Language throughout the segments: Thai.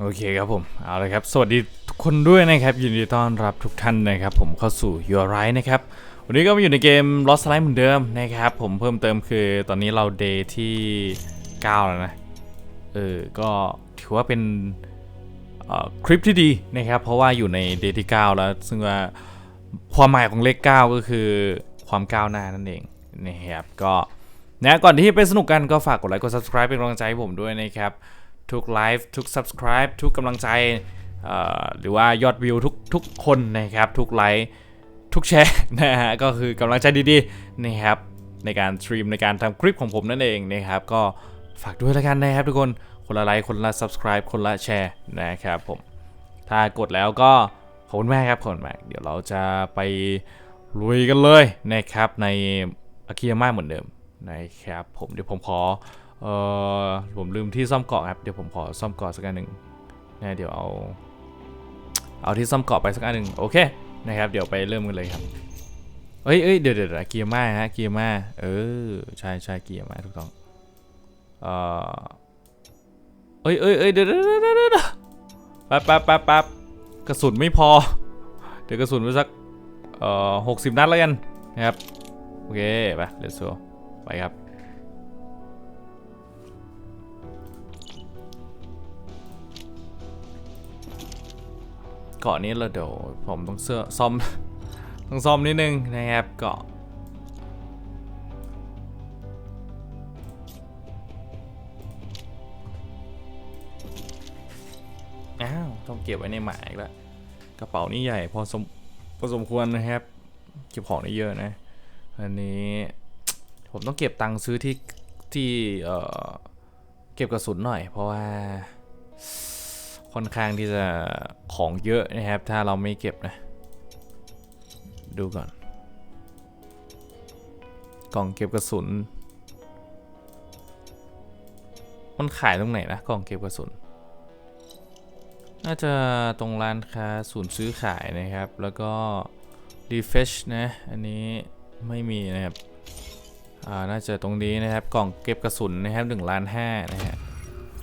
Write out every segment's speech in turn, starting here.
โอเคครับผมเอาเลยครับ สวัสดีทุกคนด้วยนะครับ ยินดีต้อนรับทุกท่านนะครับ ผมเข้าสู่ Your Right นะครับ วันนี้ก็มาอยู่ในเกม Lost Light เหมือนเดิมนะครับ ผมเพิ่มเติมคือตอนนี้เรา Day ที่ 9 แล้วนะ เออ ก็ถือว่าเป็นคลิปที่ดีนะครับ เพราะว่าอยู่ใน Day ที่ 9 แล้ว ซึ่งว่าความหมายของเลข 9 ก็คือความก้าวหน้านั่นเองนะครับก็นะก่อนที่ไปสนุกกันก็ฝากกดไลค์กด subscribe เป็นกำลังใจให้ผมด้วยนะครับ ทุกไลฟ์ทุก subscribe ทุกกำลังใจหรือว่ายอดวิวทุกทุกคนนะครับ ทุกไลค์ทุกแชร์นะฮะก็คือกำลังใจดีๆนะครับในการสตรีมในการทำคลิปของผมนั่นเองนะครับ ก็ฝากด้วยแล้วกันนะครับทุกคนคนละไลค์คนละ subscribe คนละแชร์นะครับผมถ้ากดแล้วก็ขอบคุณมากครับขอบคุณมากเดี๋ยวเราจะไปลุยกันเลยนะครับในอากิยาม่าเหมือนเดิมนะครับผมเดี๋ยวผมขอ เออผมลืมที่ซ่อมเกาะครับ เดี๋ยวผมขอซ่อมเกาะสักอันหนึ่งนะเดี๋ยวเอา เอาที่ซ่อมเกาะไปสักอันหนึ่งโอเคนะครับ เดี๋ยวไปเริ่มกันเลยครับ เอ้ยเอ้ยเดี๋ยวเดี๋ยวเกียร์มาฮะ เกียร์มา เออ ใช่ใช่เกียร์มาถูกต้อง เออเอ้ยเอ้ยเอ้ยเดี๋ยวเดี๋ยวเดี๋ยวแป๊บแป๊บแป๊บแป๊บกระสุนไม่พอ เดี๋ยวกระสุนไปสัก เอ่อหกสิบนัดแล้วกันนะครับ โอเค ไป let's go ไปครับ เกาะนี้เราเดี๋ยวผมต้องเสื้อซ่อม ต้องซ่อมนิดนึงนะครับเกาะอ้าวต้องเก็บไว้ในหมายแล้วกระเป๋านี่ใหญ่พอสมพอสมควรนะครับ เก็บของได้เยอะนะ อันนี้ผมต้องเก็บตังค์ซื้อที่ที่เอ่อเก็บกระสุนหน่อย เพราะว่า ค่อนข้างที่จะของเยอะนะครับ ถ้าเราไม่เก็บนะ ดูก่อน กล่องเก็บกระสุน มันขายตรงไหนนะกล่องเก็บกระสุน น่าจะตรงร้านค้าศูนย์ซื้อขายนะครับ แล้วก็ refresh นะ อันนี้ไม่มีนะครับอ่าน่าจะตรงนี้นะครับ กล่องเก็บกระสุนนะครับหนึ่งล้านห้านะฮะ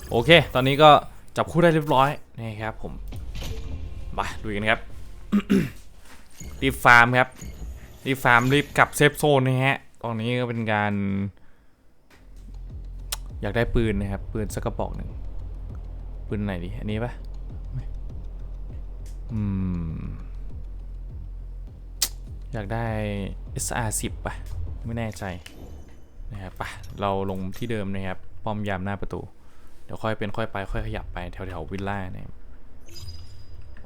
โอเค ตอนนี้ก็ จับคู่ได้เรียบร้อยนะครับผมมาดูกันครับรีบฟาร์มครับรีบฟาร์มรีบกลับเซฟโซนนะฮะตอนนี้ก็เป็นการ อยากได้ปืนนะครับ ปืนสักกระบอกหนึ่งปืนไหนดีอันนี้ปะอืมอยากได้ SR 10 ป่ะ ไม่แน่ใจนะครับไปเราลงที่เดิมนะครับ ป้อมยามหน้าประตู เดี๋ยวค่อยเป็นค่อยไปค่อยขยับไปแถวแถวๆวิลล่าเนะครับ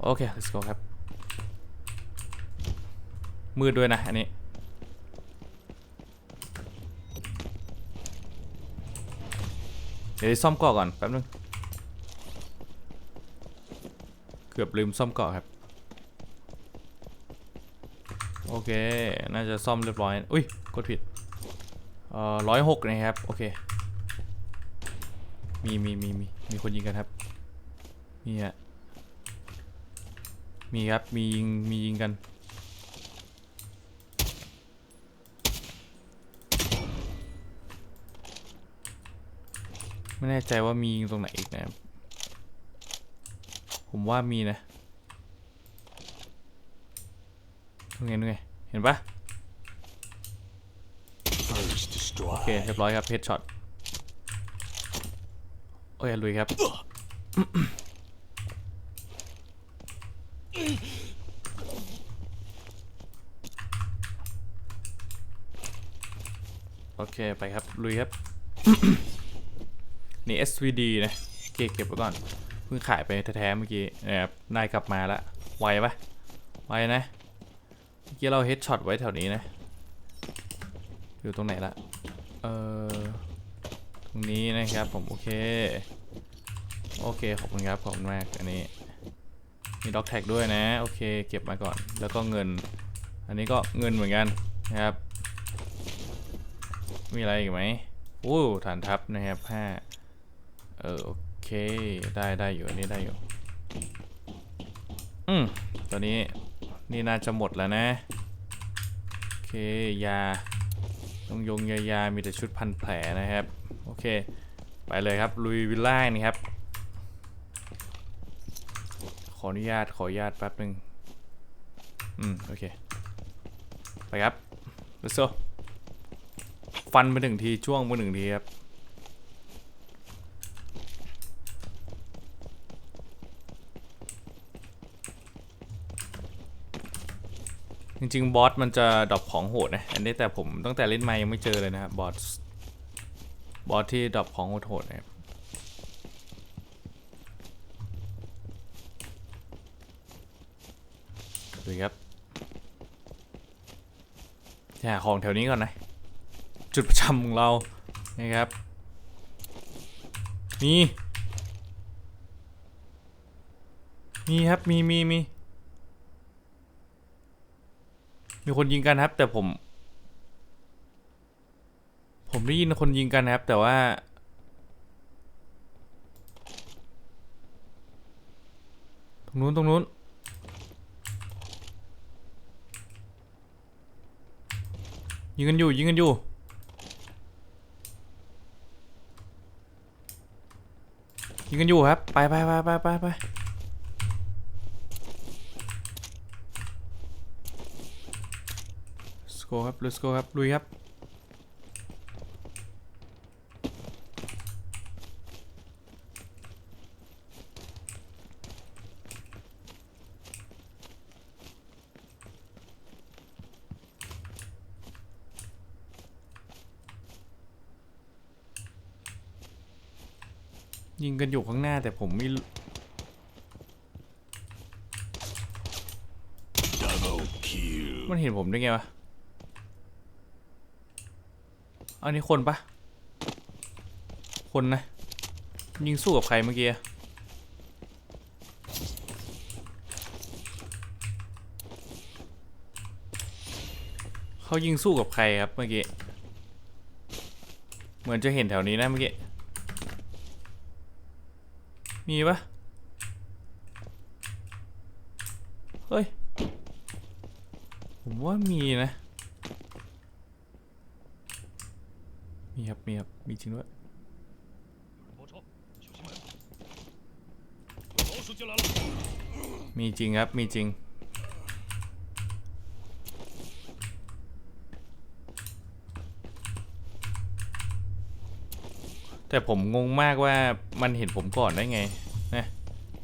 โอเค let's go ครับ มืดด้วยนะ อันนี้ เดี๋ยวซ่อมเกาะก่อน แป๊บนึง เกือบลืมซ่อมเกาะครับ โอเค น่าจะซ่อมเรียบร้อย อุ้ย กดผิด เอ่อร้อยหกนะครับ โอเค มีมีมีมีมีคนยิงกันครับมีฮะมีครับมียิงมียิงกัน ไม่แน่ใจว่ามียิงตรงไหนอีกนะครับผมว่ามีนะนู่นไงนู่นไงเห็นปะ First โอ destroy. เคเรียบร้อยครับเพชช็อต โอ้ยลุยครับ โอเค ไปครับ ลุยครับ นี่ SVD นะโอเคเก็บไว้ก่อน เพิ่งขายไปแท้ๆเมื่อกี้นะครับนายกลับมาละไวปะไวนะ เมื่อกี้เราเฮดช็อตไว้แถวนี้นะ อยู่ตรงไหนละ เออ ตรงนี้นะครับผมโอเค โอเคขอบคุณครับขอบคุณมากอันนี้มีด็อกแท็กด้วยนะโอเคเก็บมาก่อนแล้วก็เงิน อันนี้ก็เงินเหมือนกันนะครับ มีอะไรอีกไหมอู้ฐานทัพนะครับห้าเออโอเคได้ได้อยู่อันนี้ได้อยู่อืมตอนนี้นี่น่าจะหมดแล้วนะโอเคยายงยงยายามีแต่ชุดพันแผลนะครับ โอเค ไปเลยครับ ลุยวิลล่านี่ครับ ขออนุญาตขออนุญาตแป๊บหนึ่งอืม โอเค ไปครับ let's go ฟันไปหนึ่งทีช่วงไปหนึ่งทีครับจริงๆ บอสมันจะดรอปของโหดนะ อันนี้แต่ผมตั้งแต่เล่นมายังไม่เจอเลยนะครับบอส บอสที่ดรอปของโหดๆนะครับดูครับหาของแถวนี้ก่อนนะ จุดประจำของเรานะครับ มีมีครับมีมีมีมีคนยิงกันครับ แต่ผม ผมได้ยินคนยิงกันนะครับ แต่ว่า ตรงนู้นตรงนู้นยิงกันอยู่ยิงกันอยู่ยิงกันอยู่ครับ ไปไปไปไปไปไป let's go ครับ let's go ครับลุยครับ ยิงกันอยู่ข้างหน้าแต่ผมไม่รู้ Double kill. มันเห็นผมได้ไงวะ อันนี้คนปะ คนนะ ยิงสู้กับใครเมื่อกี้อะเขายิงสู้กับใครครับเมื่อกี้ เหมือนจะเห็นแถวนี้นะเมื่อกี้ มีปะเฮ้ย ผมว่ามีนะ มีครับ มีครับ มีจริงด้วยมีจริงครับ มีจริง แต่ผมงงมากว่ามันเห็นผมก่อนได้ไงนะ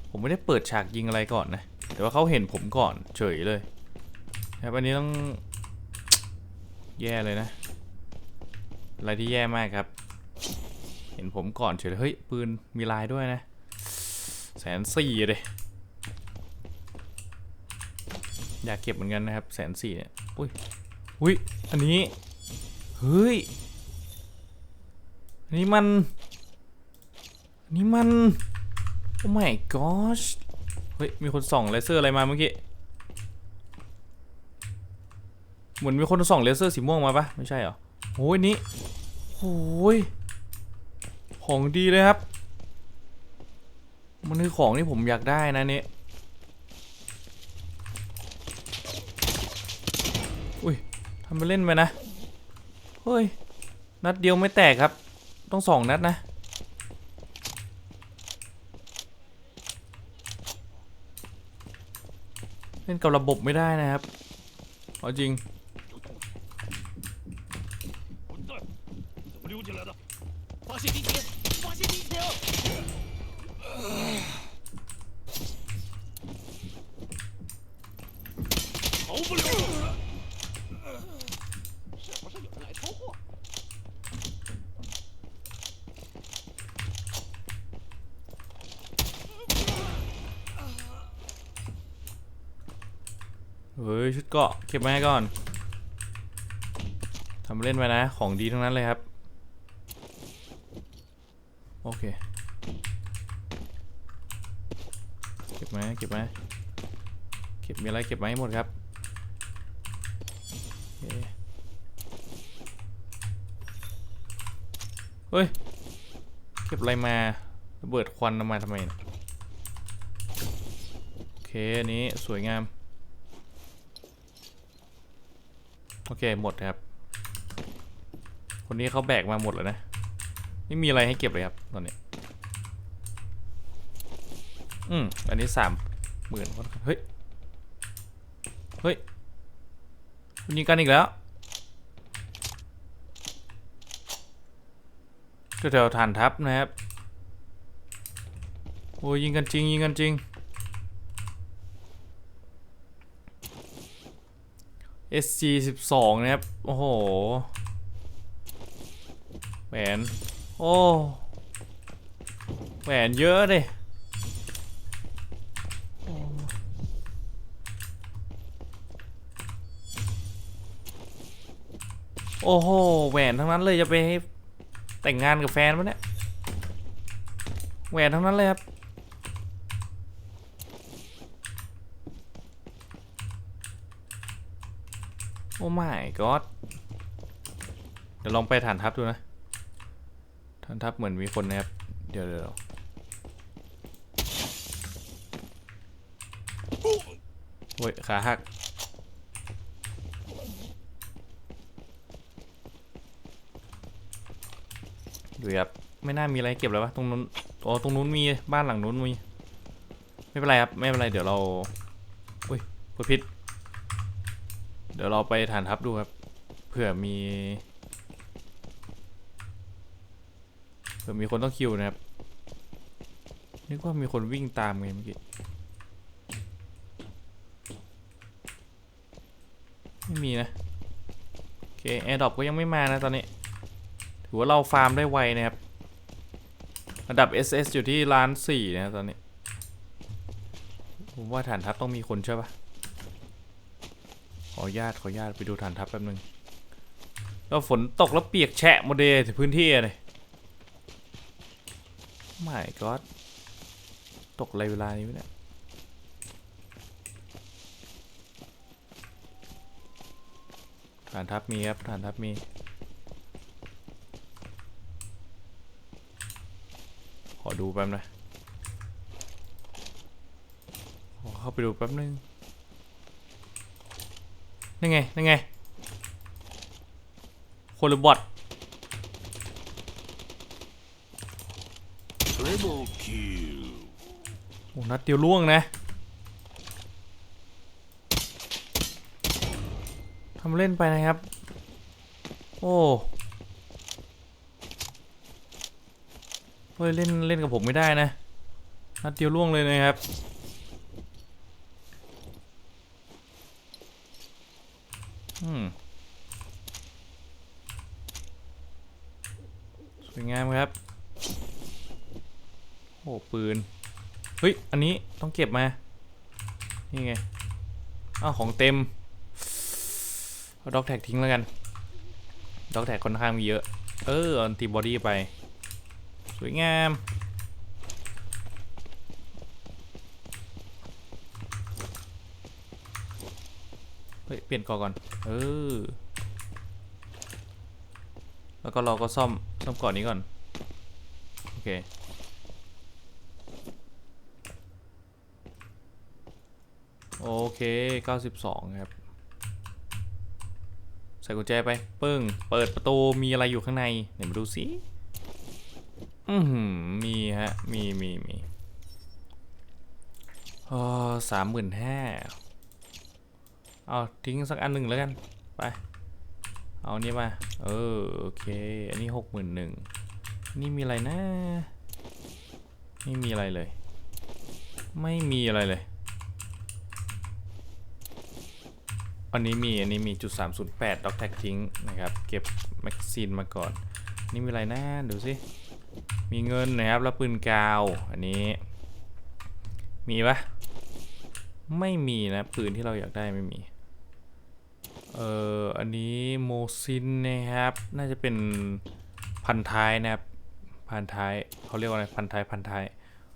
ผมไม่ได้เปิดฉากยิงอะไรก่อนนะ แต่ว่าเขาเห็นผมก่อนเฉยเลยครับอันนี้ต้องแย่เลยนะ อะไรที่แย่มากครับ เห็นผมก่อนเฉยเลย เฮ้ย ปืนมีลายด้วยนะ แสนสี่เลยอยากเก็บเหมือนกันนะครับแสนสี่เนี่ย อุ้ย อุ้ย อันนี้ เฮ้ย นนี้มันนนี้มัน โอ้ my gosh เฮ้ย มีคนส่องเลเซอร์อะไรมาเมื่อกี้ เหมือนมีคนส่องเลเซอร์สีม่วงมาปะไม่ใช่เหรอโอ้ยนี่โอ้ย ของดีเลยครับ มันคือของที่ผมอยากได้นะเนี่ยอุ้ยทำไปเล่นไปนะ เฮ้ย นัดเดียวไม่แตกครับ ต้องสองนัดนะ เล่นกับระบบไม่ได้นะครับเอาจริง กาะเก็บมาให้ก่อนทำเล่นไปนะ ของดีทั้งนั้นเลยครับ โอเค เก็บมาเก็บมาเก็บมีอะไรเก็บมาให้หมดครับเฮ้ย เก็บอะไรมาระเบิดควันเอามาทำไม โอเค อันนี้สวยงาม โอเคหมดครับ คนนี้เขาแบกมาหมดแล้วนะ ไม่มีอะไรให้เก็บเลยครับตอนนี้ อืมอันนี้สามหมื่นคนเฮ้ย เฮ้ยยิงกันอีกแล้วแถวๆฐานทัพนะครับ โอ้ยยิงกันจริงยิงกันจริง SG 12นะครับ โอ้โห แหวน โอ้ แหวนเยอะเลยโอ้โห แหวนทั้งนั้นเลยจะไปแต่งงานกับแฟนปะเนี่ย แหวนทั้งนั้นเลยครับ โอ้ my god เดี๋ยวลองไปฐานทัพดูนะฐานทัพเหมือนมีคนนะครับ เดี๋ยวเดี๋ยวโอ้ยขาหักดูครับไม่น่ามีอะไรเก็บแล้ววะตรงนู้นอ๋อตรงนู้นมีบ้านหลังนู้นมี ไม่เป็นไรครับ ไม่เป็นไร เดี๋ยวเราอุ้ยพูดผิด เดี๋ยวเราไปฐานทัพดูครับ เผื่อมีเผื่อมีคนต้องคิวนะครับนึกว่ามีคนวิ่งตามไงเมื่อกี้ ไม่มีนะ โอเคแอร์ดรอปก็ยังไม่มานะตอนนี้ ถือว่าเราฟาร์มได้ไวนะครับ ระดับ SS อยู่ที่ล้านสี่นะตอนนี้ ผมว่าฐานทัพต้องมีคนใช่ปะ ขอญาตขอญาตไปดูฐานทัพแป๊บนึงแล้วฝนตกแล้วเปียกแฉะหมดเลยที่พื้นที่เลยไม่ก็ตกอะไรเวลานี้เนี่ยฐานทัพมีครับฐานทัพมีขอดูแป๊บนะขอเข้าไปดูแป๊บนึง นั่นไงนั่นไงคนหรือบอท Triple kill. โอ้นัดเดียวล่วงนะทำเล่นไปนะครับ โอ้เฮ้ยเล่นเล่นกับผมไม่ได้นะนัดเดียวล่วงเลยนะครับ อืม สวยงามครับ โอ้ปืน เฮ้ย อันนี้ต้องเก็บมา นี่ไง อ้าว ของเต็ม เอาด็อกแท็กทิ้งแล้วกัน ด็อกแท็กค่อนข้างมีเยอะ เออ อันติบอดี้ไป สวยงาม เฮ้ย เปลี่ยนกอก่อน เออ แล้วก็เราก็ซ่อม ซ่อมก่อนนี้ก่อน โอเค โอเค 92 ครับ ใส่กุญแจไป ปึ้ง เปิดประตู มีอะไรอยู่ข้างในเดี๋ยวมาดูสิ อือหือมีฮะ มีมีมีเออสามหมื่นห้า เอาทิ้งสักอันหนึ่งแล้วกัน ไป เอานี่มา เออโอเค อันนี้หกหมื่นหนึ่งนี่มีอะไรนะ ไม่มีอะไรเลย ไม่มีอะไรเลย อันนี้มีอันนี้มีจุด308ด็อกแท็กทิ้งนะครับ เก็บแม็กซีนมาก่อน นี่มีอะไรนะดูสิ มีเงินนะครับแล้วปืนกาว อันนี้ มีปะไม่มีนะปืนที่เราอยากได้ไม่มี เอ่ออันนี้โมซินนะครับ น่าจะเป็นพันท้ายนะครับ พันท้ายเขาเรียกว่าอะไรพันท้ายพันท้าย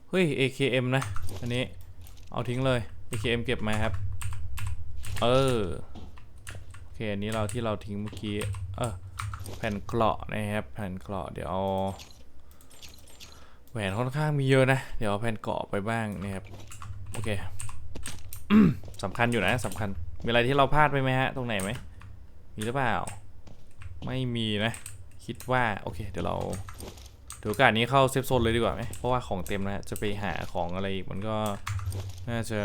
เฮ้ย AKM นะ อันนี้เอาทิ้งเลย AKM เก็บมาครับ เออโอเคอันนี้เราที่เราทิ้งเมื่อกี้เออแผ่นเกราะนะครับ แผ่นเกราะเดี๋ยวเอาแหวนค่อนข้างมีเยอะนะ เดี๋ยวเอาแผ่นเกราะไปบ้างนะครับ โอเคสำคัญอยู่นะสำคัญ มีอะไรที่เราพลาดไปไหมฮะ ตรงไหนไหม มีหรือเปล่า ไม่มีนะ คิดว่า โอเค เดี๋ยวเราถือโอกาสนี้เข้าเซฟโซนเลยดีกว่าไหม เพราะว่าของเต็มแล้วจะไปหาของอะไรอีกมันก็ น่าจะ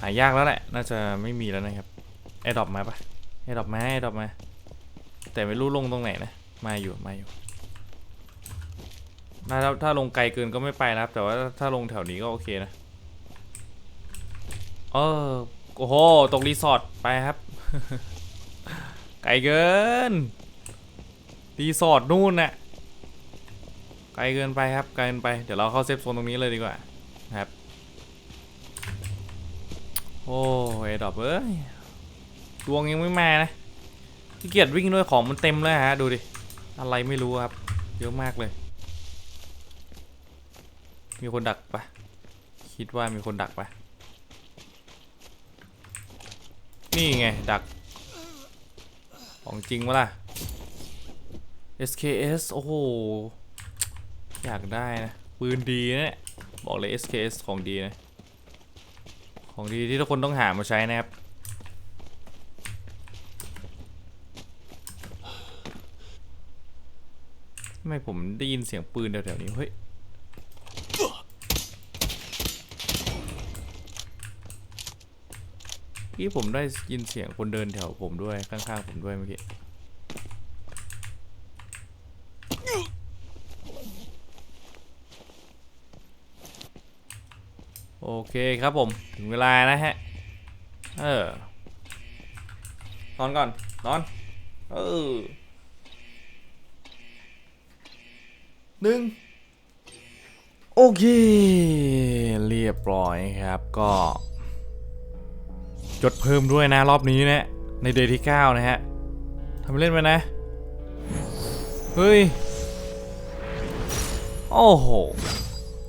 หายากแล้วแหละ น่าจะไม่มีแล้วนะครับไอ้ดรอปมาปะไอ้ดรอปมาไอ้ดรอปมา แต่ไม่รู้ลงตรงไหนนะ มาอยู่ มาอยู่ถ้าถ้าลงไกลเกินก็ไม่ไปนะครับ แต่ว่าถ้าลงแถวนี้ก็โอเคนะ เออโอ้โหตกรีสอร์ทไปครับ ไกลเกิน รีสอร์ทนู่นน่ะ ไกลเกินไปครับ ไกลเกินไป เดี๋ยวเราเข้าเซฟโซนตรงนี้เลยดีกว่าครับ โอ้ยดอกเอ้ยดวงยังไม่มานะขี้เกียจวิ่งด้วยของมันเต็มแล้วฮะ ดูดิ อะไรไม่รู้ครับ เยอะมากเลย มีคนดักปะคิดว่ามีคนดักปะ นี่ไง ดัก ของจริงวะล่ะ SKS โอ้โห อยากได้นะ ปืนดีนะ บอกเลย SKS ของดีนะ ของดีที่ทุกคนต้องหามาใช้นะครับทำไมผมได้ยินเสียงปืนแถวๆนี้ เฮ้ย ที่ผมได้ยินเสียงคนเดินแถวผมด้วยข้างๆผมด้วยเมื่อกี้โอเคครับผม ถึงเวลานะฮะ เออ นอนก่อน นอน เออหนึ่งโอเค เรียบร้อยครับก็ จดเพิ่มด้วยนะรอบนี้นะในเดย์ที่ 9 นะฮะทำเล่นไปนะ เฮ้ย โอ้โห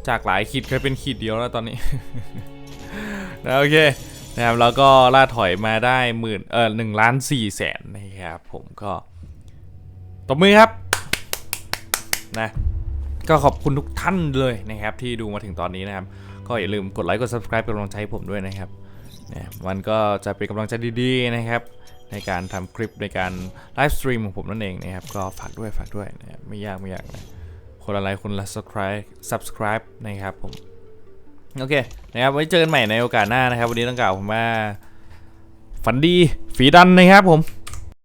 จากหลายขีดเคยเป็นขีดเดียวแล้วตอนนี้นะโอเคนะครับแล้วก็ล่าถอยมาได้หมื่นเออหนึ่งล้านสี่แสนนะครับผมก็ตบมือครับนะก็ขอบคุณทุกท่านเลยนะครับที่ดูมาถึงตอนนี้นะครับ ก็อย่าลืมกดไลค์กด subscribe เป็นกำลังใจให้ผมด้วยนะครับ นะมันก็จะเป็นกำลังใจดีๆนะครับในการทำคลิปในการไลฟ์สตรีมของผมนั่นเองนะครับก็ฝากด้วยฝากด้วยนะไม่ยากไม่ยากนะคนละไลค์คนละ subscribe subscribe นะครับผมโอเคนะครับไว้เจอกันใหม่ในโอกาสหน้านะครับ วันนี้ต้องกล่าวผมว่าฝันดี ฝีดันนะครับผม